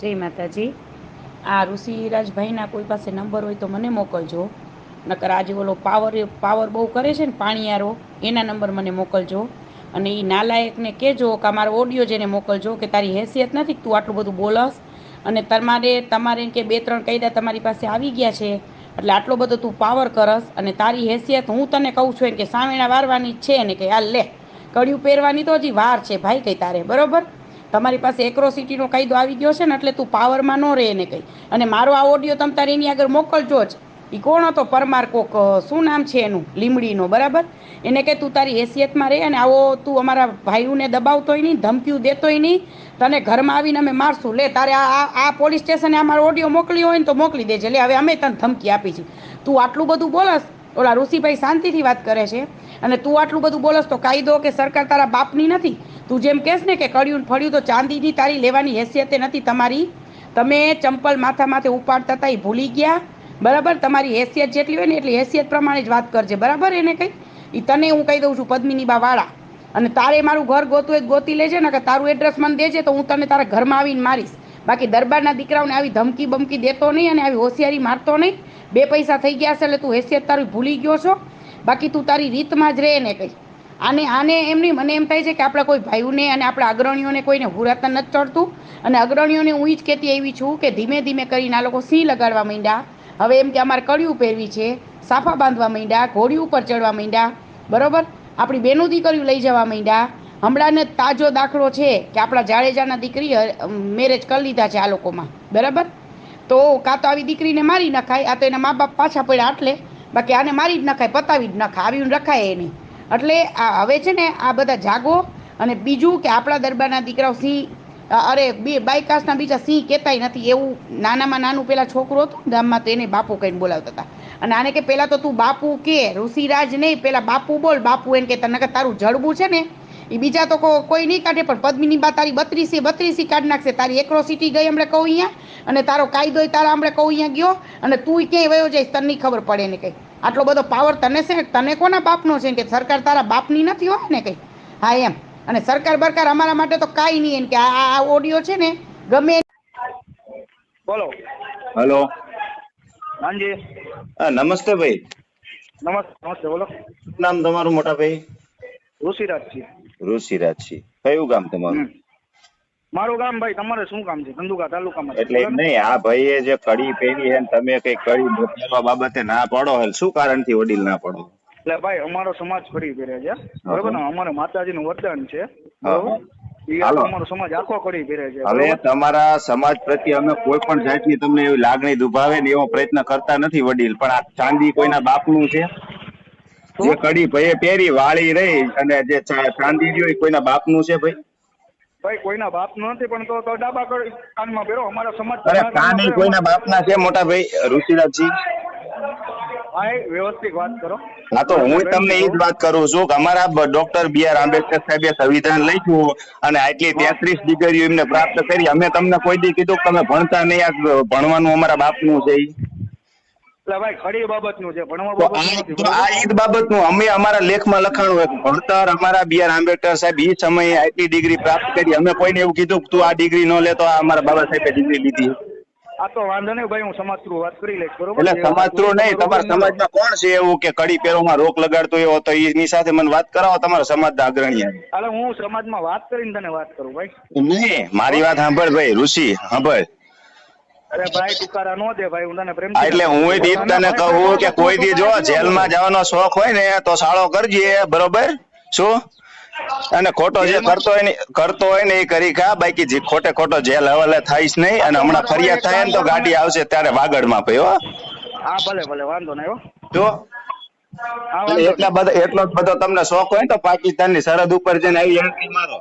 જય માતાજી. આ ઋષિરાજભાઈના કોઈ પાસે નંબર હોય તો મને મોકલજો. નકર આજે ઓલો પાવર પાવર બહુ કરે છે ને પાણીયારો, એના નંબર મને મોકલજો. અને એ નાલાયકને કહેજો કે અમારો ઓડિયો જેને મોકલજો કે તારી હેસિયત નથી તું આટલું બધું બોલસ. અને તમારે તમારે કે બે, ત્રણ કાયદા તમારી પાસે આવી ગયા છે, એટલે આટલો બધો તું પાવર કરસ અને તારી હેસિયત હું તને કહું છું એમ કે સામેણા વારવાની છે ને કે હાલ લે, કડિયું પહેરવાની તો હજી વાર છે, ભાઈ કઈ તારે, બરોબર? તમારી પાસે એક્રોસિટીનો કાયદો આવી ગયો છે ને એટલે તું પાવરમાં ન રહે એને કંઈ. અને મારો આ ઓડિયો તમે તારે એની આગળ મોકલજો જ. એ કોણ હતો? પરમાર કોક શું નામ છે એનું? લીમડીનો, બરાબર? એને કે તું તારી હેસિયતમાં રહે અને આવો તું અમારા ભાઈઓને દબાવતોય નહીં, ધમકીઓ દેતોય નહીં. તને ઘરમાં આવીને અમે મારશું. લે, તારે આ, આ- પોલીસ સ્ટેશને અમારો ઓડિયો મોકલ્યો હોય ને તો મોકલી દેજે. લે, હવે અમે તને ધમકી આપી છે તું આટલું બધું બોલસ. ઓલા ઋષિભાઈ શાંતિથી વાત કરે છે. અને તું આટલું બધું બોલસ તો કાયદો કે સરકાર તારા બાપની નથી? તું જેમ કહેશ ને કે કડ્યું ફળ્યું તો ચાંદીની તારી લેવાની હેસિયતે નથી તમારી. તમે ચંપલ માથા માથે ઉપાડતા હતા એ ભૂલી ગયા. બરાબર? તમારી હેસિયત જેટલી હોય ને એટલી હેસિયત પ્રમાણે જ વાત કરજે. બરાબર એને કંઈ? એ તને હું કહી દઉં છું પદ્મિની બા વાળા અને તારે મારું ઘર ગોતું તો ગોતી લેજે ને કે તારું એડ્રેસ મને દેજે તો હું તને તારા ઘરમાં આવીને મારીશ. બાકી દરબારના દીકરાઓને આવી ધમકી બમકી દેતો નહીં અને આવી હોશિયારી મારતો નહીં. બે પૈસા થઈ ગયા છે એટલે તું હેસિયત તારી ભૂલી ગયો છો. બાકી તું તારી રીતમાં જ રહે ને કંઈ. આને આને એમની મને એમ થાય છે કે આપણા કોઈ ભાઈઓને અને આપણા અગ્રણીઓને કોઈને હુરાતા નથી ચડતું. અને અગ્રણીઓને હું જ કહેતી એવી છું કે ધીમે ધીમે કરીને આ લોકો સિંહ લગાડવા માંડ્યા. હવે એમ કે અમારે કળિયું પહેરવી છે, સાફા બાંધવા માંડ્યા, ઘોડી ઉપર ચડવા માંડ્યા. બરાબર? આપણી બેનું દીકરીઓ લઈ જવા માંડ્યા. હમણાં જ તાજો દાખલો છે કે આપણા જાડેજાના દીકરી મેરેજ કરી લીધા છે આ લોકોમાં. બરાબર? તો કાં તો આવી દીકરીને મારી નખાય, આ તો એના મા બાપ પાછા પડ્યા એટલે. બાકી આને મારી જ નખાય, પતાવી જ નખાય, આવી રખાય એને. એટલે આ હવે છે ને આ બધા જાગો અને બીજું કે આપણા દરબારના દીકરાઓ સિંહ અરે, બે બાયકાસના બીજા સિંહ કહેતાય નથી. એવું નાનામાં નાનું પેલા છોકરો હતો ગામમાં તો એને બાપુ કહીને બોલાવતા હતા. અને આને કે પહેલાં તો તું બાપુ કે, ઋષિરાજ નહીં પહેલાં બાપુ બોલ, બાપુ એને કે તને તારું જડબું છે ને એ બીજા તો કો- કોઈ નહીં કાઢે પણ પદ્મિની બા તારી બત્રીસી બત્રીસી કાઢ નાખશે. તારી એક્રોસિટી ગઈ હમણાં કહું અહીંયા અને તારો કાયદો તારા હમણાં કહું અહીંયા ગયો અને તું ક્યાંય વયો જઈશ તને ખબર પડે ને કંઈ. આટલો બધો પાવર તને છે? ને તને કોના બાપનો છે? કે સરકાર તારા બાપની નથી હોય ને કંઈ? હા એમ. અને સરકાર બરકાર અમારા માટે તો કાંઈ નહીં એમ કે આ આ ઓડિયો છે ને ગમે બોલો. હેલો. હાજી. હા નમસ્તે ભાઈ. નમસ્તે નમસ્તે બોલો. નામ તમારું મોટા ભાઈ? ઋષિરાજજી ઋષિરાજસિંહ કયું ગામ તમારું? મારું ગામ ભાઈ તમારે શું કામ છે? ધંધુકા તાલુકામાં એટલે એમ નહીં આ ભાઈએ જે કડી પહેરી છે તમે કઈ કડી મોકલવા બાબતે ના પડો હે શું કારણથી વડીલ ના પડો? એટલે ભાઈ અમારો સમાજ કડી પહેરે છે. બરોબર ને? અમારે માતાજીનું વરદાન છે. અમારો સમાજ આખો કડી પહેરે છે. હવે તમારા સમાજ પ્રત્યે અમે કોઈ પણ જાતની તમને એવી લાગણી દુભાવે ને એવો પ્રયત્ન કરતા નથી વડીલ. પણ આ ચાંદી કોઈના બાપનું છે? જે કડી ભાઈ પહેરી વાળી રહી અને જે ચાંદી રહ્યો એ કોઈના બાપનું છે ભાઈ? ભાઈ કોઈના બાપ નથી પણ તો ડાબા કાનમાં પહેરો અમારા સમાજ અરે કાન કોઈના બાપના છે મોટા ભાઈ? ઋષિરાજજી? ભાઈ વ્યવસ્થિત વાત કરો. હા તો હું તમને એ જ વાત કરું છું કે અમારા ડોક્ટર બી આર આંબેડકર સાહેબે સંવિધાન લખ્યું અને આટલી તેત્રીસ ડિગ્રીઓ એમને પ્રાપ્ત કરી. અમે તમને કોઈ દી કીધું કે તમે ભણતા નહીં આ ભણવાનું અમારા બાપનું છે. એટલે ભાઈ ખડી બાબતનું છે ભણવા તો આ નથી તો આ ઈ જ બાબતનું અમે અમારા લેખમાં લખાણું હોય ભણતર અમારા બી આર આંબેડકર સાહેબ એ સમયે આટલી ડિગ્રી પ્રાપ્ત કરી. અમે કોઈને એવું કીધું તું આ ડિગ્રી ન લે તો આ અમારા બાબા સાહેબે ડિગ્રી લીધી. આ તો વાંધો નહીં ભાઈ હું સમાજ થ્રુ વાત કરી લઈશ બરોબર? એટલે સમાજ થ્રુ નહીં તમારા સમાજમાં કોણ છે એવું કે કડી પેરોમાં રોક લગાડતો એવો તો એની સાથે મને વાત કરાવો તમારા સમાજના અગ્રણી. હાલે હું સમાજમાં વાત કરીને તને વાત કરું ભાઈ. નહીં મારી વાત સાંભળ ભાઈ ઋષિ સાંભળ. અરે ભાઈ તુકારા નો દે ભાઈ તને પ્રેમ એટલે હું દીપ તને કહું કે કોઈ દી જો જેલમાં જવાનો શોખ હોય ને તો સાળો કરજે બરોબર? શું? અને ખોટો જે કરતો હોય ને કરતો હોય ને એ કરી ખા. બાકી જે ખોટે ખોટો જેલ હવાલે થઈશ નહીં અને હમણાં ફરિયાદ થાય ને તો ગાડી આવશે ત્યારે વાગડમાં પઈ હો. ભલે ભલે વાંધો નહીં હો. જો. એટલા બધા એટલો જ બધો તમને શોખ હોય ને તો પાકિસ્તાનની સરહદ ઉપર જઈને આવી એન્ટ્રી મારો.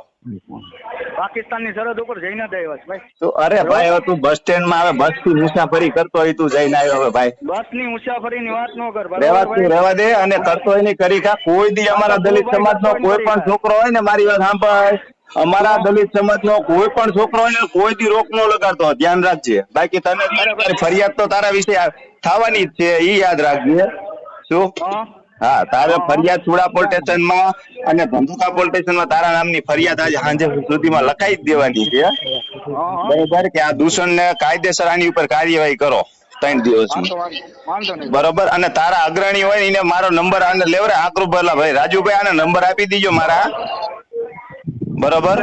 પાકિસ્તાનની સરહદ ઉપર જઈને જ આવ્યા છે ભાઈ. તો અરે ભાઈ હવે તું બસ સ્ટેન્ડમાં આવે બસથી મુસાફરી કરતો હોય તું જઈને આવ્યો હવે ભાઈ. બસની મુસાફરીની વાત ન કર રેવા તું રેવા દે અને કરતો હોયની કરી ખા. કોઈ દી અમારા દલિત સમાજ નો કોઈ પણ છોકરો હોય ને મારી વાત સાંભળ. અમારા દલિત સમાજ નો કોઈ પણ છોકરો હોય ને કોઈ દી રોક નો લગાડતો. ધ્યાન રાખજે. બાકી તને ફરિયાદ તો તારા વિશે થવાની જ છે એ યાદ રાખજે. શું? હા તારે ફરિયાદ સુડા પોલીસ સ્ટેશનમાં અને ધંધુકા પોલીસ સ્ટેશનમાં તારા નામની ફરિયાદ આજે સાંજે સુધીમાં લખાઈ જ દેવાની છે. બરોબર કે આ દૂષણ ને કાયદેસર આની ઉપર કાર્યવાહી કરો ત્રણ દિવસમાં બરોબર? અને તારા અગ્રણી હોય એને મારો નંબર આને લેવરે આકરું ભરલા ભાઈ. રાજુભાઈ આને નંબર આપી દીજો મારા. બરોબર?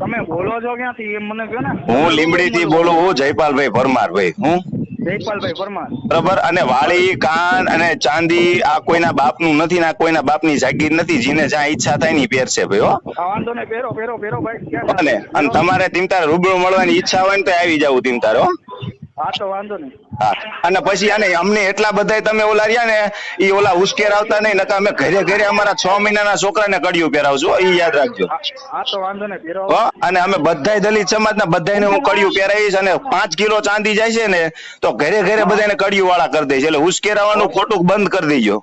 તમે બોલો છો ક્યાંથી? એમ મને કહો ને. હું લીમડી થી બોલું હું જયપાલભાઈ પરમાર ભાઈ હું? જયપાલભાઈ પરમાર. બરોબર? અને વાળી કાન અને ચાંદી આ કોઈના બાપનું નથી ને કોઈના બાપની જાગીર નથી જીને જ્યાં ઈચ્છા થાયની પહેરશે ભાઈ હો. વાંધો નહીં પહેરો પહેરો પહેરો ભાઈ અને અને તમારે તેમ રૂબરૂ મળવાની ઈચ્છા હોય ને તો આવી જાવ તેમ તારે હો. હા તો વાંધો નહીં. અને પછી આને અમને એટલા બધા તમે ઓલા રહ્યા ને એ ઓલા ઉશ્કેર આવતા નહીં નતા અમે ઘરે ઘરે અમારા છ મહિનાના છોકરાને કડિયું પહેરાવજો એ યાદ રાખજો. હા હા તો વાંધો નહીં અને અમે બધાય દલિત સમાજના બધાયને હું કડિયું પહેરાવીશ અને પાંચ કિલો ચાંદી જાય છે ને તો ઘરે ઘરે બધાને કડિયું વાળા કરી દઈશ એટલે ઉશ્કેરાવાનું ખોટું બંધ કરી દેજો.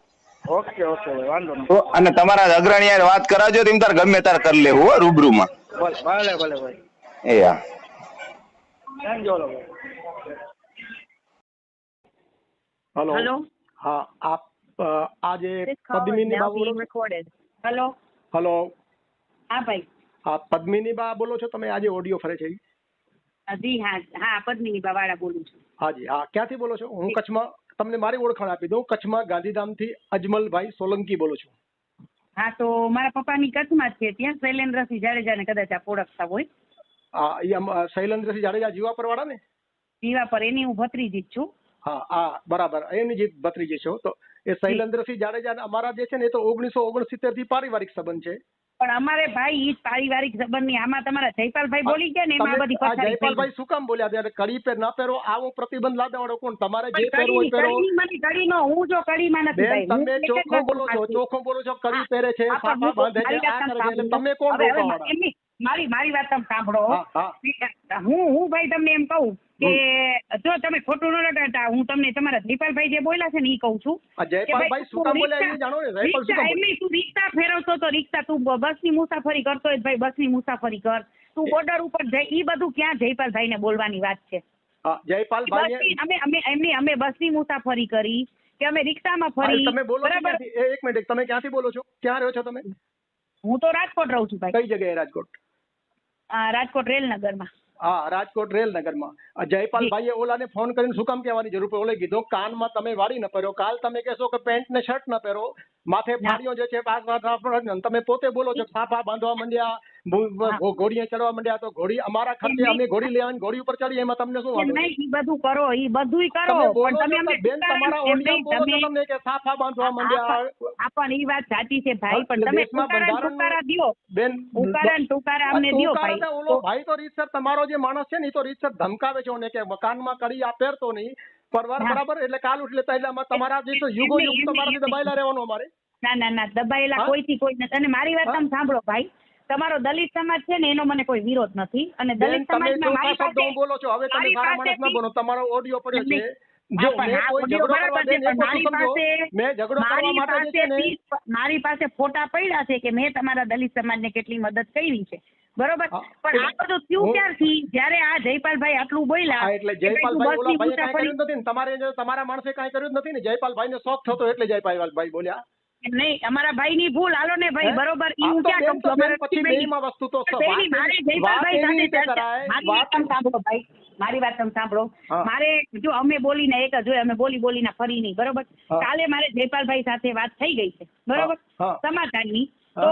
ઓકે ઓકે વાંધો નહીં. અને તમારા અગ્રણી વાત કરાવજો તેમ તાર ગમે તાર કરી લેવું હો રૂબરૂમાં. ભલે ભલે ભાઈ એ હા. હેલો હા આપ અ, આ જે This call is પદ્મિની બા બોલો recorded. હેલો હા ભાઈ. હા પદ્મિની બા બોલો છો? તમે આજે ઓડિયો ફરે છે? જી હા હા પદ્મિની બાવાળા બોલું છું. હાજી હા ક્યાંથી બોલો છો? હું કચ્છમાં તમને મારી ઓળખાણ આપી દઉં. કચ્છમાં ગાંધીધામથી અજમલભાઈ સોલંકી બોલું છું. હા તો મારા પપ્પાની કચ્છમાં છે ત્યાં. શૈલેન્દ્રસિંહ જાડેજાને કદાચ આપ ઓળખતા હોય. હા ઈ શૈલેન્દ્રસિંહ જાડેજા જીવાપર વાળા ને? જીવાપર એની હું ભત્રીજી છું. હા હા બરાબર. એની જે ભત્રીજી છો તો એ શૈલેન્દ્રસિંહ જાડેજા અમારા જે છે ને એ તો ઓગણીસો ઓગણસિત્તેરથી પારિવારિક સંબંધ છે. પણ અમારે ભાઈ ઈ પારિવારિક સંબંધની આમાં તમારા જયપાલભાઈ બોલી ગયા ને એમાં બધી પથારી જયપાલભાઈ શું કામ બોલ્યા ત્યારે કડી પેર ના પહેરો આવો પ્રતિબંધ લાદવાડો કોણ? તમારે જે પહેરવું હોય કડી પહેરો. મને કડીનો હું જો કડીમાં નથી બેન ભાઈ તમે ચોખ્ખું બોલો છો ચોખ્ખો બોલો છો કડી પહેરે છે હું બાંધે છે આ કરે છે. તમે કોણ હવે મારી મારી વાત તમે સાંભળો હું. હું ભાઈ તમને એમ કહું કે જો તમે ખોટું ન લગાડતા હું તમને તમારા જયપાલભાઈ જે બોલ્યા છે ને એ કહું છું જયપાલભાઈ શું કામ બોલ્યા એ જાણો ને જયપાલ શું કામ એમની તું રિક્ષા ફેરવતો તો રિક્ષા તું બસની મુસાફરી કરતો હોય ભાઈ બસની મુસાફરી કર. તું બોર્ડર ઉપર જઈ ઈ બધું ક્યાં જયપાલભાઈને બોલવાની વાત છે? જયપાલભાઈ અમે અમે એમની અમે બસની મુસાફરી કરી કે અમે રિક્ષામાં ફરી. તમે બોલો બરાબર? એક મિનિટ તમે ક્યાંથી બોલો છો? ક્યાં રહ્યો છો તમે? હું તો રાજકોટ રહું છું ભાઈ. કઈ જગ્યાએ રાજકોટ? રાજકોટ રેલનગરમાં. હા રાજકોટ રેલ નગરમાં જયપાલ ભાઈએ ઓલાને ફોન કરીને શું કામ કહેવાની જરૂર પડે? ઓલે કીધું કાનમાં તમે વાળી ન પહેરો. કાલ તમે કહેશો કે પેન્ટ ને શર્ટ ન પહેરો. માથે ફાડીઓ જે છે તમે પોતે બોલો છો સાફા બાંધવા માંડ્યા. ઘોડીએ ચડવા માંડ્યા તો ઘોડી અમારા ખર્ચે અમે ઘોડી લેવાની ઘોડી ઉપર ચડી એમાં તમને શું વાંધો? નહીં બધું કરો ઈ બધું કરો પણ તમે અમને બેન તમારા ટુકારા- ઓડિયો બોલો તમને કે સાફા બાંધવા માંડ્યા? આ પણ ઈ વાત સાચી છે ભાઈ પણ તમે ટુકારા ટુકારા દ્યો. બેન ઉકારા ટુકારા અમને દિયો ભાઈ. ઓલો ભાઈ તો રીતસર તમારો જે માણસ છે ને એ તો રીતસર ધમકાવે છે ઓને કે મકાનમાં કડી આ પહેરતો નહીં. પરવાર બરાબર? એટલે કાલ ઉઠ લેતા એટલે તમારા જે તો યુગો યુગ તમારાથી દબાયેલા રહેવાનું અમારે. ના ના ના દબાયેલા કોઈથી કોઈ નથી અને મારી વાત તમે સાંભળો ભાઈ. તમારો દલિત સમાજ છે ને એનો મને કોઈ વિરોધ નથી. અને દલિત સમાજમાં મારી પાસે બોલો છો હવે તમે મારા માણસ ના બોલો તમારો ઓડિયો પડ્યો છે. ને મારી પાસે- ને. ફોટા પડ્યા છે કે મેં તમારા દલિત સમાજને કેટલી મદદ કરી છે. બરોબર? પણ આ બધું થયું ક્યારથી? જ્યારે આ જયપાલભાઈ આટલું બોલ્યા એટલે જયપાલભાઈ ને તમારે તમારા માણસે કઈ કર્યું નથી ને જયપાલભાઈ ને શોખ થતો એટલે જયપાલભાઈ બોલ્યા. નહીં. અમારા ભાઈની ભૂલ. હાલો ને ભાઈ બરોબર. ઈ હું ક્યાં કહું છું? પછી બેયમાં વસ્તુ તો પેલી મારે જયપાલભાઈ સાથે ચર્ચા- વાત- તમ સાંભળો ભાઈ. મારી વાત તમે સાંભળો. મારે જો અમે બોલીને એક જ હોય અમે બોલી બોલીને ફરી નહીં. બરોબર? કાલે મારે જયપાલભાઈ સાથે વાત થઈ ગઈ છે. બરોબર. સમાધાનની. તો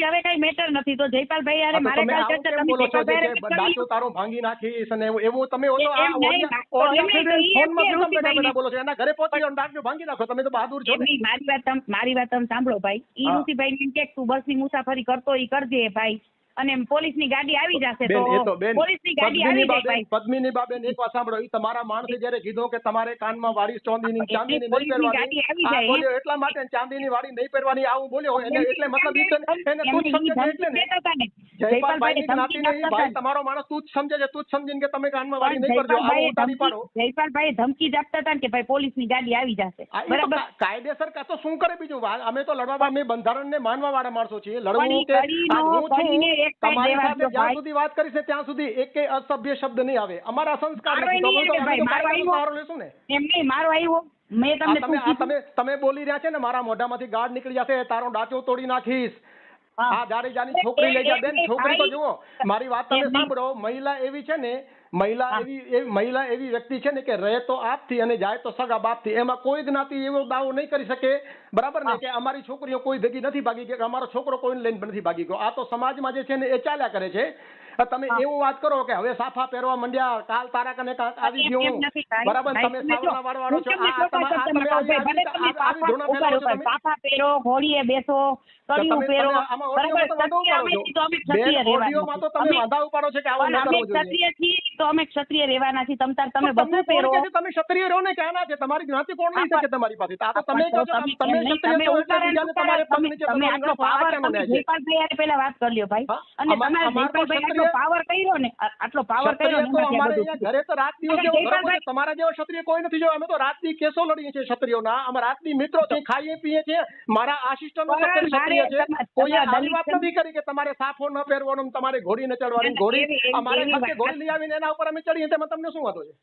હવે કઈ મેટર નથી. તો જયપાલભાઈ યારે મારે કાલ ચર્ચા તમે જયપાલભાઈ દાંતું તારું ભાંગી નાખીશ અને એવું તમે ઓલો ફોનમાં બેઠા બેઠા બોલો છો. એના ઘરે પહોંચી જાઓ ને ભાંગી નાખો. તમે તો બહાદુર છો ને. મારી વાત મારી વાત તમે સાંભળો ભાઈ. ઈ. ઋષિભાઈ ને કે તું બસની મુસાફરી કરતો ઈ કરજે ભાઈ. અને પોલીસની ગાડી આવી જશે તો પોલીસની ગાડી આવી જાય ભાઈ. પદ્મિની બાબેન એક વાત સાંભળો ઈ તમારા માણસે જયારે કીધો કે તમારે કાનમાં વાળી ચાંદીની ચાંદીની નહીં પહેરવાની આવી જાય, એટલા માટે ચાંદીની વાળી નહીં પહેરવાની આવું બોલ્યો એટલે મતલબ એને તું સમજે છે એટલે ને. જયપાલભાઈ ની જ્ઞાતિને ભાઈ તમારો માણસ તું જ સમજે છે તું જ સમજીને કે તમે કાનમાં વાળી નહીં કરજો આવું ઉતારી પાડો. જયપાલભાઈ ધમકી જ આપતા હતા કે ભાઈ પોલીસની ગાડી આવી જશે. બરાબર? કાયદેસર કા તો શું કરે બીજું? અમે તો લડવા અમે બંધારણને માનવા વાળા માણસો છીએ લડવું કે હું છું કડીને એક તમારી સાથે જ્યાં સુધી વાત કરીશ ને ત્યાં સુધી એકેય અસભ્ય શબ્દ નહીં આવે. અમારા સંસ્કાર મારો નથી. તો નહીં અમે તો- આવે અમે તો ભાઈ, મારો કાયદાનો આવ્યો. સહારો લેશું ને. એમ નહીં મારો આવ્યો. મેં તમને તમે બોલી રહ્યા છે ને મારા મોઢામાંથી ગાઢ નીકળી જશે તારો ડાચો તોડી નાખીશ. હા. જાડેજાની છોકરી લઈ જા બેન. છોકરી તો જુઓ મારી વાત તમે સાંભળો. મહિલા એવી છે ને મહિલા એવી મહિલા એવી વ્યક્તિ છે ને કે રહે તો આપથી અને જાય તો સગા બાપથી. એમાં કોઈ જ્ઞાતિ એવો દાવો નહીં કરી શકે. બરાબર ને? કે અમારી છોકરીઓ કોઈ ભેગી નથી ભાગી. ગયો કે અમારો છોકરો કોઈને લઈને નથી ભાગી ગયો. આ તો સમાજમાં જે છે ને એ ચાલ્યા કરે છે. તમે. એવું વાત કરો કે હવે સાફા પહેરવા મંડ્યા કાલ તારા કને આવી ગયો. બરાબર તમે સાવના સાવરણા છો. આ તમે સાફા- છો પહેરો ઘોડીએ બેસો કડિયું પહેરો બરાબર, ક્ષત્રિય અમે તો અમે ક્ષત્રિય રહેવાના તો તમે વાંધા ઉપાડો છો કે આવું ન કરવું જોઈએ. ક્ષત્રિય છીએ તો અમે ક્ષત્રિય રહેવાના છીએ. તમ તાર તમે બધું પહેરો. છે? તમે ક્ષત્રિય રહો ને ક્યાંના છે? તમારી જ્ઞાતિ કોણ લઈ હા, શકે તમારી પાસે? આ તો તમે કહો છો તમે ક્ષત્રિય છો એટલે તમારે તમે- આટલો પાવર તમે છે? જયપાલભાઈ પહેલા વાત કરી લ્યો ભાઈ. અને તમારે જયપાલભાઈ પાવર કર્યો ને આટલો પાવર કર્યો ને ઘરે તો રાત દિવસ. તમારા જેવો ક્ષત્રિય કોઈ નથી જો અમે તો રાતથી કેસો લડીએ છીએ ક્ષત્રિયોના. અમે રાતથી મિત્રો છીએ ખાઈએ પીએ છીએ. મારા આસિસ્ટન્ટ ક્ષત્રિય છે. કોઈ આવી વાત નથી કરી કે તમારે સાફો ન પહેરવાનો તમારે ઘોડી ન ચડવાની ઘોડી. અમારે ઘોડી લઈ આવીને એના ઉપર અમે ચડીએ તેમાં તમને શું વાંધો છે?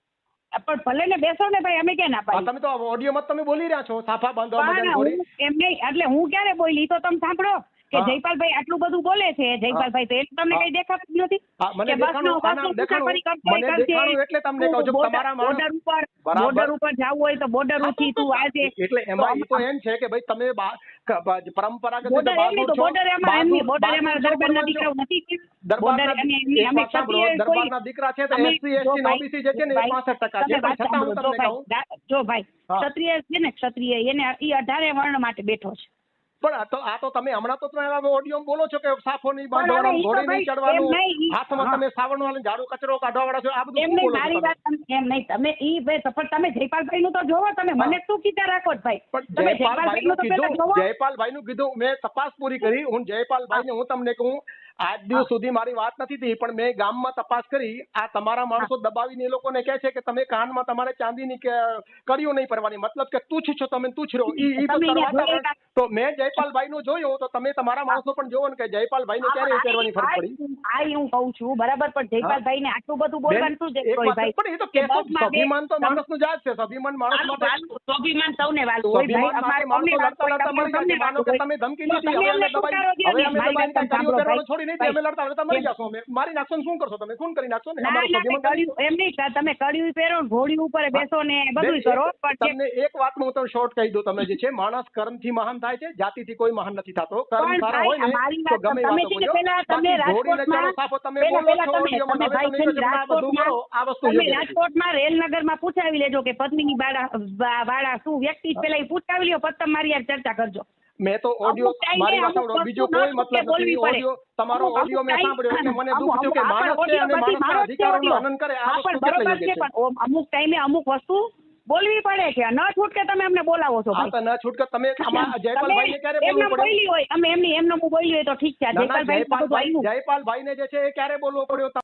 પણ ભલે ને બેસો ને ભાઈ અમે ક્યાં ના પાડી તમે તો ઓડિયોમાં તમે બોલી રહ્યા છો સાફા હું એમ નહીં એટલે હું ક્યારે બોલી તો તમે સાંભળો. કે જયપાલભાઈ આટલું બધું બોલે છે? જયપાલભાઈ તો એટલે તમને કઈ દેખાતું જ નથી કે બસનો બસનો મુસાફરી કરતો કરશે. એટલે તમને કહું છું, તમારા બોર્ડર ઉપર બોર્ડર ઉપર જવું હોય તો બોર્ડર ઉઠી તું આજે એટલે એમાં તો એમ છે કે ભાઈ તમે પરંપરાગત બોર્ડર તો બોર્ડર એમાં બોર્ડર એમાં દરબારના નથી બોર્ડર ક્ષત્રિય કોઈ- દરબારના દીકરા છે તો જે ને એ 65% છે. છતાં હું તમને કહું. જો ભાઈ ક્ષત્રિય છે ને ક્ષત્રિય એને ઈ અઢારે વર્ણ માટે બેઠો છે. પણ આ તો આ તો તમે હમણાં તો તમે ઓડિયો બોલો છો કે સાફો નહીં બાંધવાનો ઘોડી નહીં ચડવાનું હાથમાં તમે સાવણ વાળા ઝાડુ કચરો કાઢવા વાળા છો આ બધું એમ નહીં મારી વાત એમ નહીં તમે ઈ ભાઈ પણ તમે જયપાલભાઈ નું તો જોવો તમે મને શું કીધા રાખો ભાઈ? તમે જયપાલભાઈ નું કીધું જયપાલભાઈ નું કીધું મેં તપાસ પૂરી કરી હું. જયપાલભાઈ ને હું તમને કહું આજ દિવસ સુધી મારી વાત નથી થઈ પણ મેં ગામમાં તપાસ કરી આ તમારા માણસો દબાવીને એ લોકોને કહે છે કે તમે કાનમાં તમારે ચાંદીની કડીઓ નહીં પડવાની મતલબ કે તુચ્છ છો તમે તુચ્છ રહો ઈ તો મેં અહીંયા જયપાલભાઈ નું જોયું તો તમે તમારા માણસો પણ જોવો ને કે જયપાલભાઈ ને ક્યારે એ પહેરવાની ફરક પડી? આ હું કહું છું બરાબર પણ જયપાલભાઈ ને આટલું બધું બોલવાનું શું બેન, એક જરૂર વાત ભાઈ પણ એ તો કેસો સ્વાભિમાન તો માણસનું જાત છે સ્વાભિમાન માણસ માટે સ્વાભિમાન સૌને વાલું હોય ભાઈ અમારે માણસો લડતા લડતા મરી જાય માનો કે તમે ધમકી હવે અમે દબાઈ ને. મારી વાત. છોડી નહીં અમે લડતા લડતા મરી જશો અમે મારી નાખશો શું કરશો તમે? ખૂન કરી નાખશો ને? ના, અમારો ના, સ્વાભિમાન તે કડિયું- એમ નહીં તમે કડિયું પહેરો ઘોડી ઉપર બેસો ને બધું કરો એક- તમને વાતમાં હું તમને શોર્ટ કહી દઉં તમે જે છે માણસ કર્મથી મહાન થાય છે જાતિથી કોઈ મહાન નથી થતો. કર્મ સારા હોય ને તો ગમે વાતો બોલો. તમે રાજકોટમાં- ને રેલનગરમાં પૂછાવી લેજો કે પદ્મિની બાળા બા- વાળા શું વ્યક્તિ પેલા પૂછાવી લ્યો પછી મારી હારે ચર્ચા કરજો. મેં તો ઓડિયો અમુક મારી વાત અમુક બીજો કોઈ મતલબ નથી. ઓડિયો તમારો ઓડિયો મેં સાંભળ્યો એટલે મને દુઃખ થયું કે માણસ છે અને માણસના અધિકારોનું હનન કરે આ વસ્તુ કેટલી બરોબર છે અમુક ટાઈમે અમુક વસ્તુ બોલવી પડે છે. ન છૂટકે તમે અમને બોલાવો છો હા તો ન છૂટકે તમે જયપાલભાઈ જયપાલભાઈને ક્યારે બોલવું પડે? બોલી હોય અમે એમની એમનો બોલ્યો બોલી હોય તો ઠીક છે. ના ના જયપાલભાઈ જયપાલભાઈ ને જે છે એ ક્યારે બોલવો પડ્યો?